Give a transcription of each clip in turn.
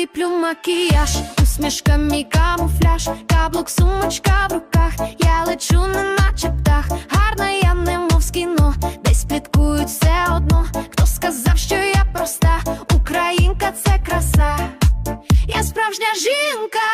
Ліплю макіяж, усмішка мій камуфляж, каблук, сумочка в руках, я лечу не жінка,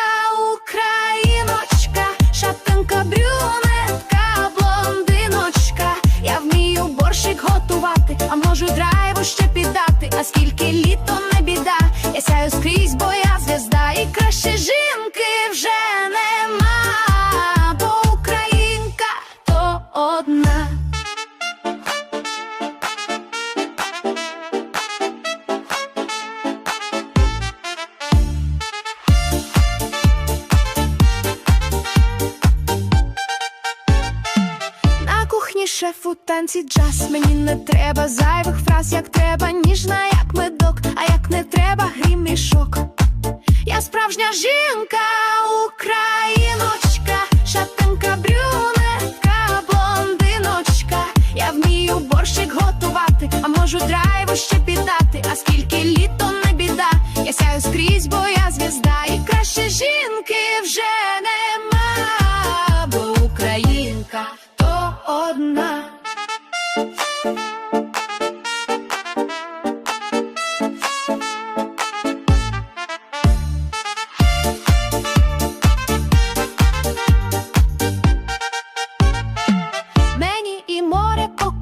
україночка, шатенка, брюнетка, блондиночка. Я вмію борщик готувати, а можу драйву ще піддати. А скільки літо не біда, я сяю скрізь, бо я звізда, і краще жінки вже нема, бо українка то одна. Шеф у танці джаз Мені не треба зайвих фраз, як треба ніжна, як медок, а як не треба грім мішок. Я справжня жінка, україночка, шатенка, брюнетка, блондиночка. Я вмію борщик готувати, а можу драйву ще піддати. А скільки літо не біда, я сяю скрізь, бо я звізда, і краще жінки вже то одна.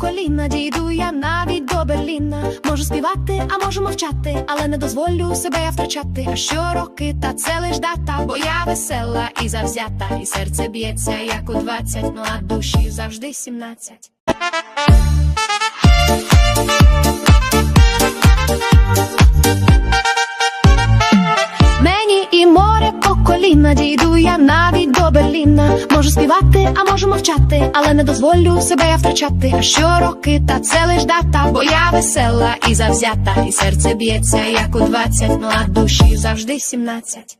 Коліна дійду я навіть до Берліна. Можу співати, а можу мовчати, але не дозволю себе я втрачати. А що роки, та це лиш дата, бо я весела і завзята, і серце б'ється, як у двадцять, ну а душі завжди сімнадцять. Мені і море по коліна дійду я навіть до Можу співати, а можу мовчати, але не дозволю себе я втрачати. А що роки, та це лиш дата, бо я весела і завзята, і серце б'ється, як у двадцять, ну а душі завжди сімнадцять.